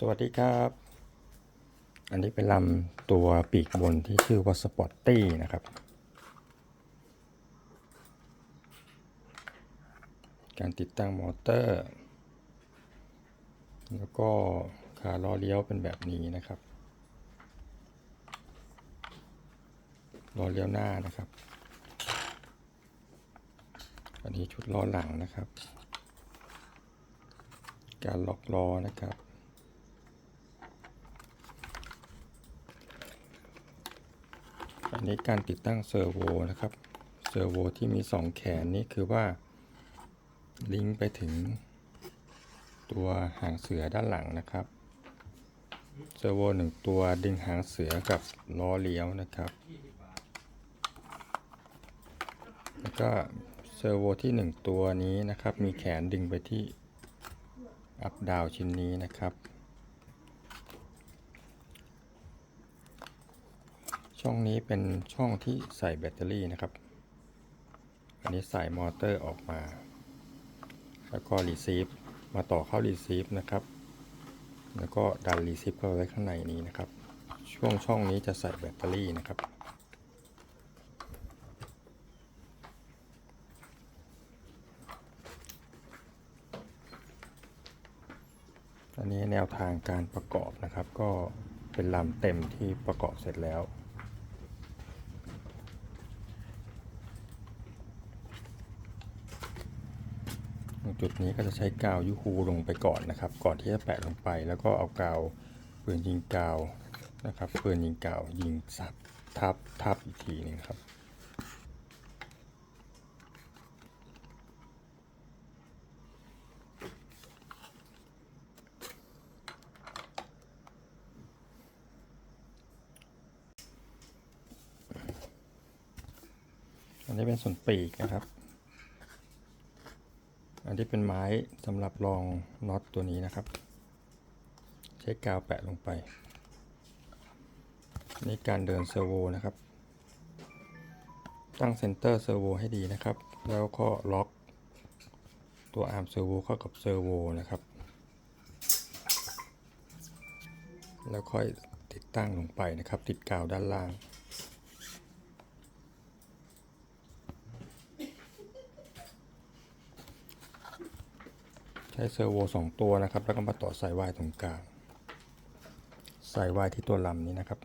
สวัสดีครับ อันนี้เป็นลำตัวปีกบนที่ชื่อว่าสปอร์ตตี้นะครับ การติดตั้งมอเตอร์ แล้วก็ขาล้อเลี้ยวเป็นแบบนี้นะครับล้อเลี้ยวหน้านะครับ อันนี้ชุดล้อหลังนะครับ การล็อกล้อนะครับ อั นนี้การติดตั้งเซอร์โวนะครับ เซอร์โวที่มี 2 แขนนี่คือว่า ลิงก์ไปถึง ตัวหางเสือด้านหลังนะครับ เซอร์โวหนึ่งตัวดึงหางเสือกับล้อเลี้ยวนะครับ แล้วก็เซอร์โวที่ 1 ตัวนี้นะครับ มีแขนดึงไปที่อัพดาวชิ้นนี้นะครับ ช่องนี้เป็นช่องที่ใส่แบตเตอรี่นะครับ อันนี้ใส่มอเตอร์ออกมา แล้วก็รีซีฟมาต่อเข้ารีซีฟนะครับ แล้วก็ดันรีซีฟเข้าไว้ข้างในนี้นะครับ ช่วงช่องนี้จะใส่แบตเตอรี่นะครับอันนี้แนวทางการประกอบนะครับ ก็เป็นลำเต็มที่ประกอบเสร็จแล้ว ตรง จุดนี้ก็จะใช้กาวยูฮูลงไปก่อนนะครับ ก่อนที่จะแปะลงไป แล้วก็เอากาวปืนยิงกาวนะครับปืนยิงกาวยิงซับทับทับอีกทีหนึงครับอันนี้เป็นส่วนปีกนะครับ อันที่เป็นไม้สำหรับรองน็อตตัวนี้นะครับ ใช้กาวแปะลงไป นี่การเดินเซอร์โวนะครับ ตั้งเซนเตอร์เซอร์โวให้ดีนะครับ แล้วก็ล็อกตัวอาร์มเซอร์โวเข้ากับเซอร์โวนะครับ แล้วค่อยติดตั้งลงไปนะครับ ติดกาวด้านล่าง ช้เซอร์โวสองตัวนะครับ แล้วก็มาต่อสายวายตรงกลาง สายวายที่ตัวลำนี้นะครับ